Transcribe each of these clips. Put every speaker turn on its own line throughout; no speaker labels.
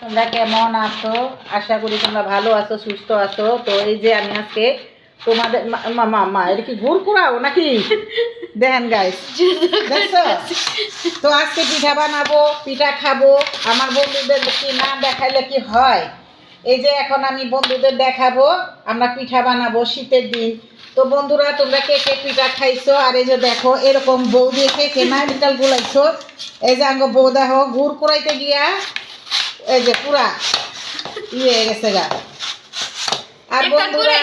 তোমরা কেমন আছো? আশা করি তোমরা ভালো আছো সুস্থ আছো। তো এই যে আমি আজকে তোমাদের মা- মা এটা কি গুড় কুড়াও নাকি? দেখেন গাইস দেখছ? তো আজকে পিঠা বানাবো পিঠা খাব। আমার বন্ধুদের কি না দেখাইলে কি হয়? এই যে এখন আমি বন্ধুদের দেখাবো আমরা পিঠা বানাবো শীতের দিন। তো বন্ধুরা তোমরা কে কে পিঠা খাইছো? আর এই যে দেখো এরকম বউ দিয়ে কে কে নারিকাল গুলাইছো? এই যে আঙ্গ বউ দেখো গুড় কুড়াইতে গিয়া এই যে পুরা ইয়ে হয়ে গেছে গা। আর বন্ধুরা।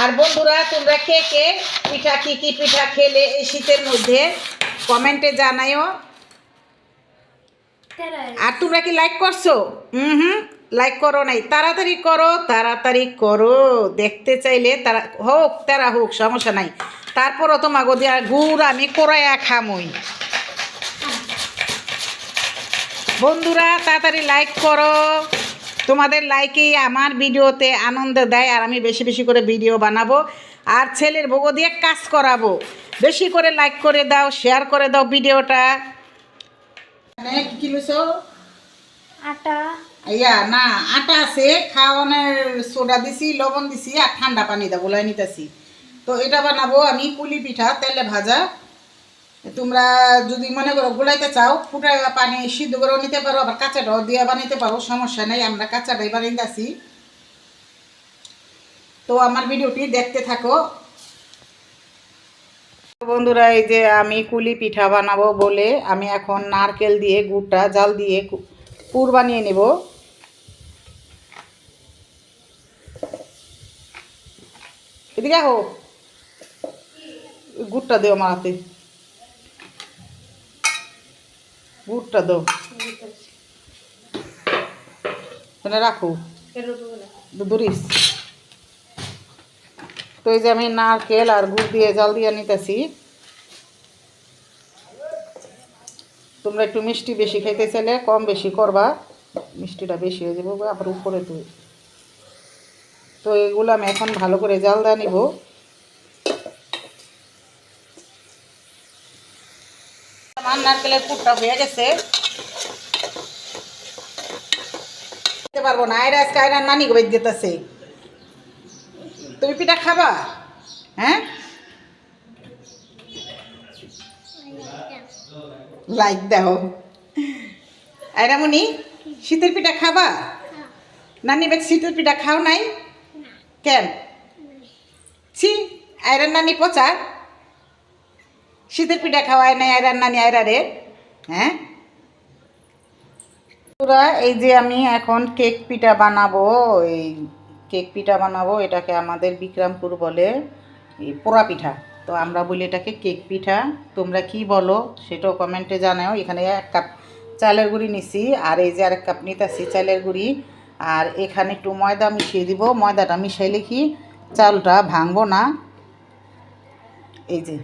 আর বন্ধুরা তোমরা কে কে পিঠা কি কি পিঠা খেলে এই শীতের মধ্যে কমেন্টে জানাইও। আর তোমরা কি লাইক করছ? হুম হুম লাইক করো নাই। তাড়াতাড়ি করো তাড়াতাড়ি করো। দেখতে চাইলে তারা হোক তারা হোক সমস্যা নাই। তারপরও তোমাকে দিয়া গুড় আমি করাইয়া খামই। বন্ধুরা তাড়াতাড়ি লাইক করো। তোমাদের লাইকেই আমার ভিডিওতে আনন্দ দেয় আর আমি বেশি বেশি করে ভিডিও বানাবো। আর ছেলের বগো দিয়ে কাজ করাবো। বেশি করে লাইক করে দাও শেয়ার করে দাও ভিডিওটা। কি
আটা।
ইয়া না আটা আছে খাওয়ানোর সোডা দিছি লবণ দিছি আর ঠান্ডা পানি দেবো লাই নিতেছি। তো এটা বানাবো আমি পুলি পিঠা তেলে ভাজা। তোমরা যদি মনে করো গুলাইতে চাও ফুটা পানি সিদ্ধ করেও নিতে পারো, আবার কাঁচাটাও দিয়ে বানাইতে পারো, সমস্যা নেই, আমরা কাঁচাটাই বানাইতেছি। তো আমার ভিডিওটি দেখতে থাকো। বন্ধুরা, এই যে আমি কুলি পিঠা বানাবো বলে আমি এখন নারকেল দিয়ে, গুড়টা, জাল দিয়ে পুর বানিয়ে নেব। এদিকে আহো। গুড়টা দেও আমার হাতে। গুড়টা দাও। মানে রাখো। দুরিস তো এই যে আমি নারকেল আর গুড় দিয়ে জাল দিয়ে নিতেছি। তোমরা একটু মিষ্টি বেশি খাইতে চাইলে কম বেশি করবা। মিষ্টিটা বেশি হয়ে যাবে, আবার উপরে তুই। তো এগুলো আমি এখন ভালো করে জাল দিয়ে নিব। আমার নারকেলের পুরটা হয়ে গেছে। পারব না আয়রা আজকে আয়রা নানি গোবেদ দিতেছে তুমি পিঠা খাবা? হ্যাঁ? লাইক দাও আয়রামণি শীতের পিঠা খাবা? নানি বেগ শীতের পিঠা খাও নাই? কেন? ছি আয়রার নানি পচা? শীতের পিঠা খাওয়ায় নাই, আয়রার নানি আয়রা রে হ্যাঁ? পুরা এই যে আমি এখন কেক পিঠা বানাবো, এই কেক পিঠা বানাবো, এটাকে আমাদের বিক্রমপুর বলে, এই পোড়া পিঠা। তো আমরা বলি এটাকে কেক পিঠা। তোমরা কি বলো, সেটাও কমেন্টে জানাও। এখানে এক কাপ চালের গুঁড়ি নিছি, আর এই যে আরেক কাপ নিতেছি চালের গুঁড়ি। আর এখানে একটু ময়দা মিশিয়ে দিব। ময়দাটা মিশাইলে কি চালটা ভাঙবো না? এই যে।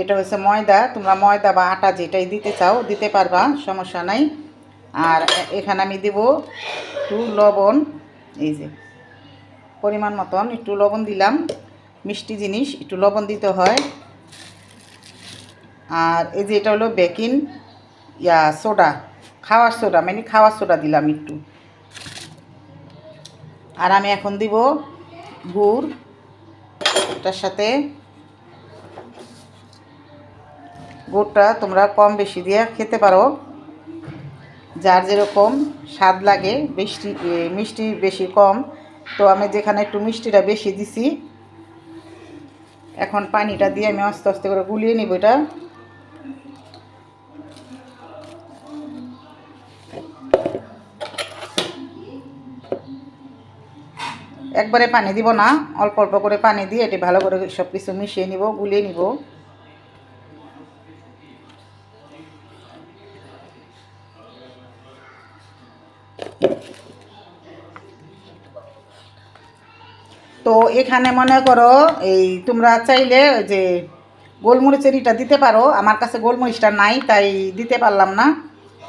এটা হচ্ছে ময়দা, তোমরা ময়দা বা আটা যেটাই দিতে চাও, দিতে পারবা, সমস্যা নাই। আর এখানে আমি দেব একটু লবণ, এই যে, পরিমাণ মতন একটু লবণ দিলাম, মিষ্টি জিনিস, একটু লবণ দিতে হয়। আর এই যে এটা হলো বেকিং, ইয়া, সোডা, খাওয়ার সোডা মানে খাওয়ার সোডা দিলাম একটু। আর আমি এখন দিব গুড়, এটার সাথে গুড়টা তোমরা কম বেশি দিয়ে খেতে পারো। যার যেরকম স্বাদ লাগে এ, মিষ্টি বেশি কম। তো আমি যেখানে একটু মিষ্টিটা বেশি দিছি এখন পানিটা দিয়ে আমি আস্তে আস্তে করে গুলিয়ে নিব এটা। একবারে পানি দিব না অল্প অল্প করে পানি দিয়ে এটি ভালো করে সব কিছু মিশিয়ে নিব গুলিয়ে নিব। তো এখানে মনে করো, এই তোমরা চাইলে যে গোলমরিচের ইটা দিতে পারো। আমার কাছে গোলমরিচটা নাই, তাই দিতে পারলাম না।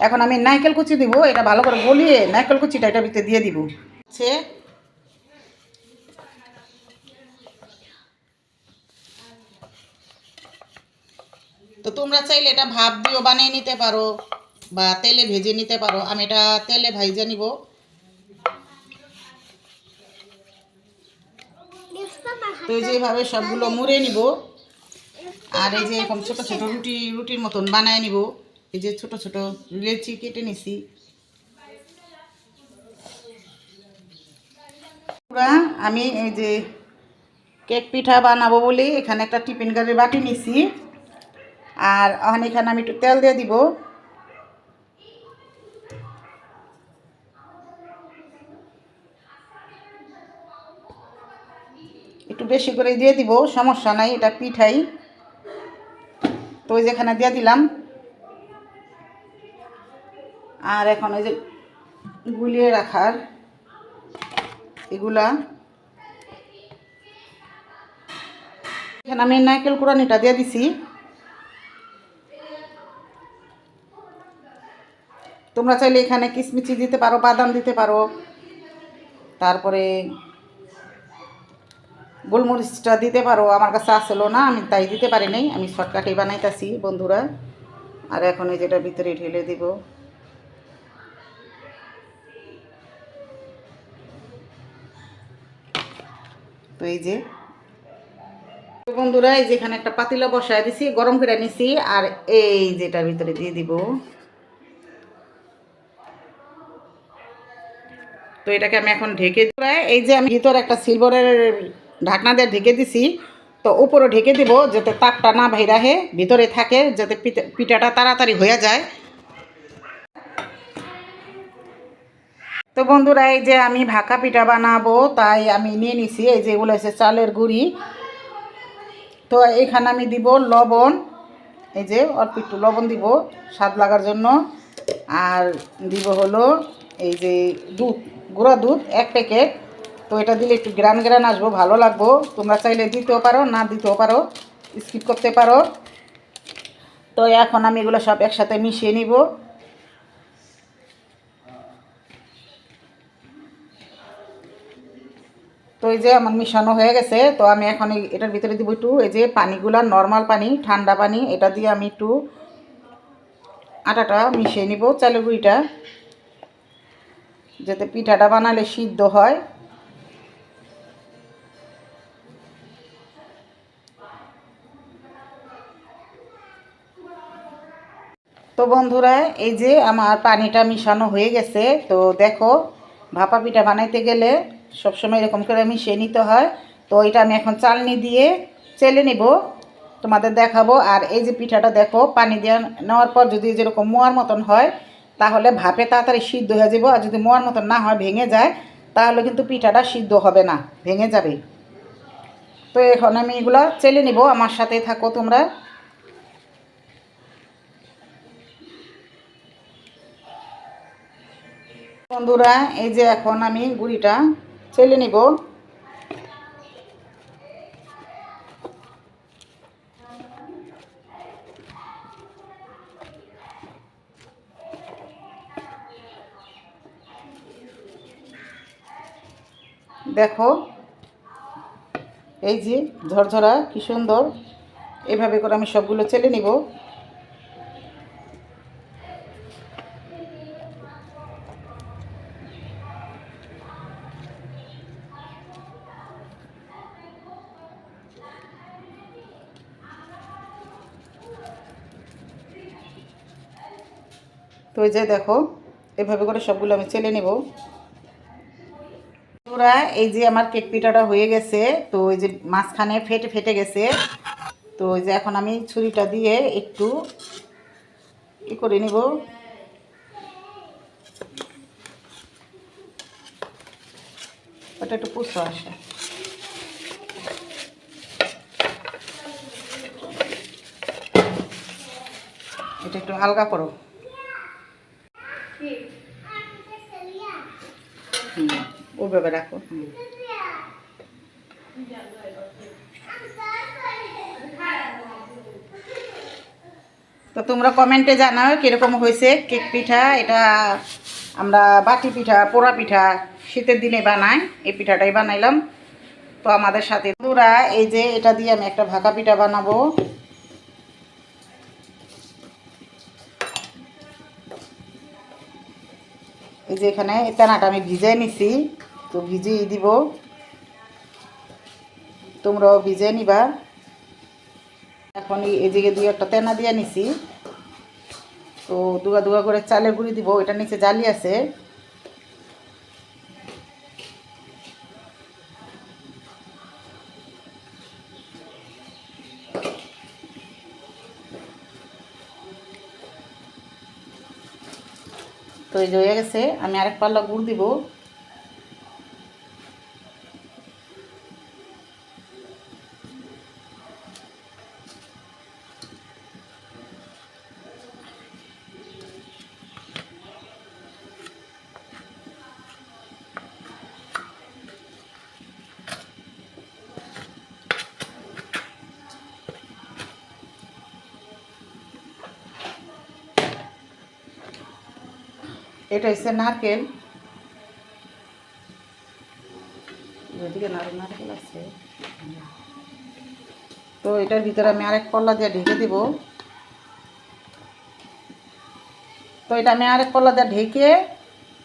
এখন আমি নারকেল কুচি দিব, এটা ভালো করে গলিয়ে নারকেল কুচিটা এটা ভিতরে দিয়ে দিব। সে তো তোমরা চাইলে এটা ভাব দিয়েও বানিয়ে নিতে পারো, বা তেলে ভেজে নিতে পারো। আমি এটা তেলে ভাইজে নিব। এই যেভাবে সবগুলো মুড়ে নিব। আর এই যে এরকম ছোট ছোট রুটি, রুটির মতন বানায় নিব। এই যে ছোট ছোট লেচি কেটে নিছি। আমি এই যে কেক পিঠা বানাবো বলে এখানে একটা টিফিন গাড়ির বাটি নিছি। আর এখানে আমি একটু তেল দিয়ে দিব। একটু বেশি করে দিয়ে দিব, সমস্যা নাই, এটা পিঠাই। তো ওই যেখানে দিয়ে দিলাম। আর এখন ওই যে গুলিয়ে রাখার এগুলা। এখানে আমি নারকেল কুড়ানিটা দিয়ে দিছি। তোমরা চাইলে এখানে কিশমিচি দিতে পারো, বাদাম দিতে পারো। তারপরে গোলমরিচটা দিতে পারো, আমার কাছে আসলো না, আমি তাই দিতে পারি নাই, আমি শর্টকাটে বানাইতাছি বন্ধুরা। আর এখন এই যেটা ভিতরে ঢেলে দিব। তো এই যে। বন্ধুরা, এই যে এখানে একটা পাতিলা বসায় দিছি, গরম করে নিছি, আর এই যেটার ভিতরে দিয়ে দিব। তো এটাকে আমি এখন ঢেকে এই যে আমি ভিতরে একটা সিলভারের ঢাকনা দিয়ে ঢেকে দিছি, তো উপরে ঢেকে দিব যাতে তাপটা না বাইরাহে ভিতরে থাকে যাতে পিঠা- পিঠাটা তাড়াতাড়ি হয়ে যায়। তো বন্ধুরা, এই যে আমি ভাকা পিঠা বানাবো, তাই আমি নিয়ে নিছি, এই যে এগুলো হচ্ছে চালের গুঁড়ি। তো এখানে আমি দিব লবণ, এই যে অল্প একটু লবণ দিব, স্বাদ লাগার জন্য। আর দিব হলো এই যে দুধ, গুঁড়া দুধ, এক প্যাকেট। তো এটা দিলে একটু গ্রান গ্রান আসব, ভালো লাগবো। তোমরা চাইলে দিতেও পারো, না দিতেও পারো স্কিপ করতে পারো। তো এখন আমি এগুলো সব একসাথে মিশিয়ে নিব। তো এই যে আমার মিশানো হয়ে গেছে, তো আমি এখন এটার ভিতরে দিব একটু, এই যে পানিগুলা নর্মাল পানি, ঠান্ডা পানি, এটা দিয়ে আমি একটু আটাটা মিশিয়ে নিব, চালের গুঁড়িটা, যাতে পিঠাটা বানালে সিদ্ধ হয়। তো বন্ধুরা, এই যে আমার পানিটা মিশানো হয়ে গেছে, তো দেখো, ভাপা পিঠা বানাইতে গেলে সবসময় এরকম করে মিশিয়ে নিতে হয়। তো এটা আমি এখন চালনি দিয়ে চেলে নিব, তোমাদের দেখাবো। আর এই যে পিঠাটা দেখো, পানি দিয়ে নেওয়ার পর যদি যেরকম মোয়ার মতন হয়, তাহলে ভাপে তাড়াতাড়ি সিদ্ধ হয়ে যাব। আর যদি মোয়ার মতন না হয়, ভেঙে যায়, তাহলে কিন্তু পিঠাটা সিদ্ধ হবে না, ভেঙে যাবে। তো এখন আমি এগুলো চেলে নিব। আমার সাথে থাকো তোমরা। বন্ধুরা, এই যে এখন আমি গুড়িটা চেলে নিব। দেখো, এই যে ঝরঝরা, কি সুন্দর। এভাবে করে আমি সবগুলো চেলে নিব। তো এই যে দেখো, এভাবে করে সবগুলো আমি চেলে নেব। পুরা এই যে আমার কেক পিঠাটা হয়ে গেছে, তো ওই যে মাঝখানে ফেটে ফেটে গেছে, তো ওই যে এখন আমি ছুরিটা দিয়ে একটু ই করে নিব। ওটা একটু পুষো আসে। এটা একটু হালকা করো হুম রাখো। তো তোমরা কমেন্টে জানাও কীরকম হয়েছে কেক পিঠা। এটা আমরা বাটি পিঠা, পোড়া পিঠা শীতের দিনে বানাই, এই পিঠাটাই বানাইলাম। তো আমাদের সাথে তোরা এই যে এটা দিয়ে আমি একটা ভাকা পিঠা বানাবো। এই যে এখানে তেনাটা আমি ভিজাই নিছি। তো ভিজিয়ে দিব। তোমরাও ভিজে নিবা। এখন এদিকে দুই একটা তেনা দিয়ে নিছি। তো দুগা দুগা করে চালের গুঁড়ি দিব এটা নিচে জালি আছে। তো এই হয়ে গেছে, আমি আরেক পাল্লা গুড় দিব। এটা হচ্ছে নারকেল। তো এটার ভিতরে আমি আরেক পল্লা দিয়ে ঢেকে দিব। তো এটা আমি আরেক পল্লা দিয়ে ঢেকে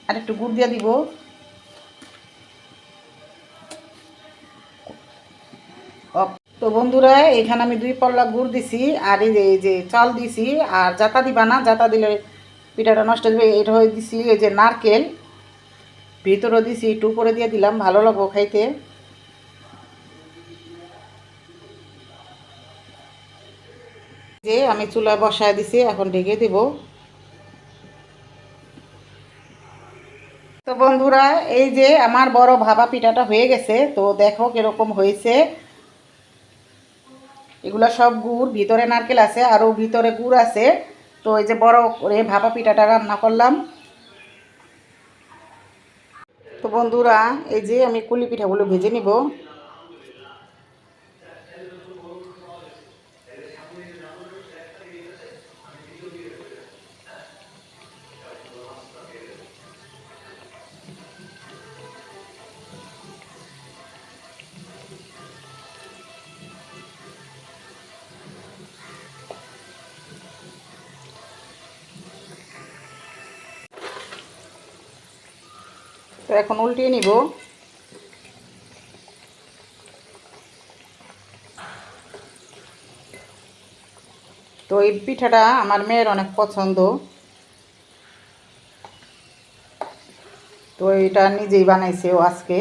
আর একটু গুড় দিয়ে দিব। তো বন্ধুরা, এখানে আমি দুই পল্লা গুড় দিছি আর এই যে চাল দিছি। আর জাতা দিবা না, জাতা দিলে পিঠাটা নষ্ট হয়ে এটা হয়ে দিছি এই যে নারকেল। ভিতরে দিছি, একটু উপরে দিয়ে দিলাম, ভালো লাগবো খাইতে। যে আমি চুলা বসায় দিছি, এখন ঢেকে দেব। তো বন্ধুরা, এই যে আমার বড় ভাবা পিঠাটা হয়ে গেছে, তো দেখো কীরকম হয়েছে। এগুলো সব গুড়, ভিতরে নারকেল আছে আরও ভিতরে গুড় আছে। তো এই যে বড় করে ভাপা পিঠাটা রান্না করলাম। তো বন্ধুরা, এই যে আমি কুলি পিঠাগুলো ভেজে নিব। তো এখন উল্টিয়ে নিব। তো এই পিঠাটা আমার মেয়ের অনেক পছন্দ। তো এটা নিজেই বানাইছে ও আজকে।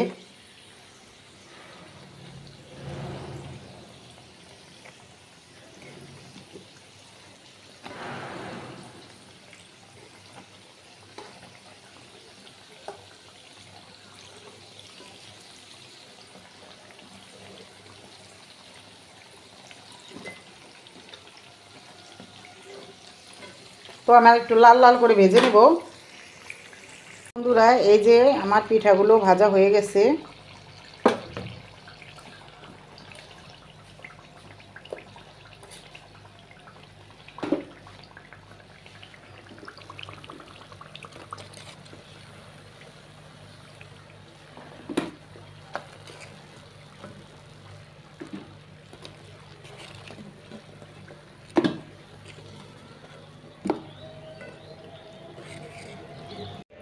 তো আমার একটু লাল লাল করে ভেজে নেব। বন্ধুরা, এই যে আমার পিঠাগুলো ভাজা হয়ে গেছে।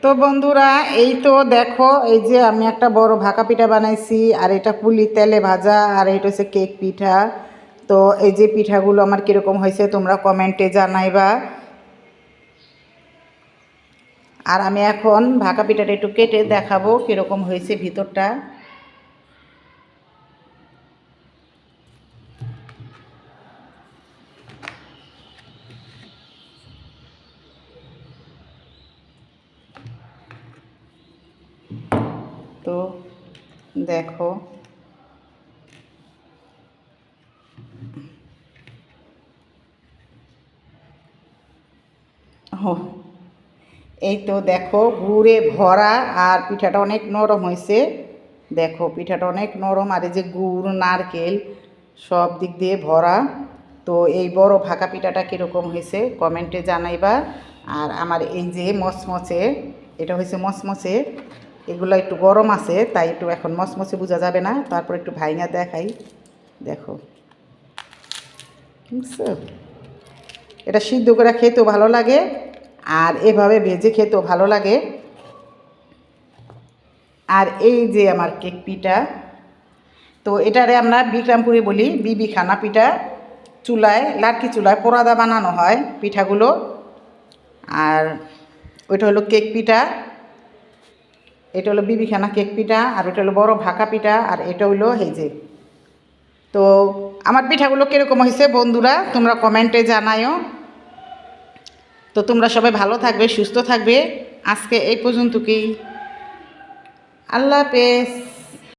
তো বন্ধুরা, এই তো দেখো, এই যে আমি একটা বড় ভাকা পিঠা বানাইছি, আর এটা পুলি তেলে ভাজা, আর এটা হচ্ছে কেক পিঠা। তো এই যে পিঠাগুলো আমার কীরকম হয়েছে তোমরা কমেন্টে জানাইবা। আর আমি এখন ভাকা পিঠাটা একটু কেটে দেখাবো কীরকম হয়েছে ভিতরটা। তো দেখো। ও এই তো দেখো গুড়ে ভরা আর পিঠাটা অনেক নরম হয়েছে। দেখো পিঠাটা অনেক নরম আর এই যে গুড়, নারকেল সব দিক দিয়ে ভরা। তো এই বড় ফাঁকা পিঠাটা কীরকম হয়েছে কমেন্টে জানাইবা। আর আমার এই যে মচমচে, এটা হয়েছে মচমচে। এগুলো একটু গরম আছে, তাই একটু এখন মচমচে বোঝা যাবে না। তারপর একটু ভাইঙা দেখাই। দেখো। এটা সিদ্ধ করে খেতেও ভালো লাগে, আর এভাবে ভেজে খেতেও ভালো লাগে। আর এই যে আমার কেক পিঠা, তো এটারে আমরা বিক্রামপুরে বলি বিবি খানা পিঠা। চুলায়, লাটকি চুলায় পোড়াদা বানানো হয় পিঠাগুলো। আর ওইটা হলো কেক পিঠা। এটা হলো বিবিখানা কেক পিঠা, আর এটা হলো বড় ভাকা পিঠা, আর এটা হলো যে। তো আমার পিঠাগুলো কীরকম হয়েছে বন্ধুরা, তোমরা কমেন্টে জানায়ও তো তোমরা সবাই ভালো থাকবে, সুস্থ থাকবে। আজকে এই পর্যন্ত কি আল্লাহ হাফেজ।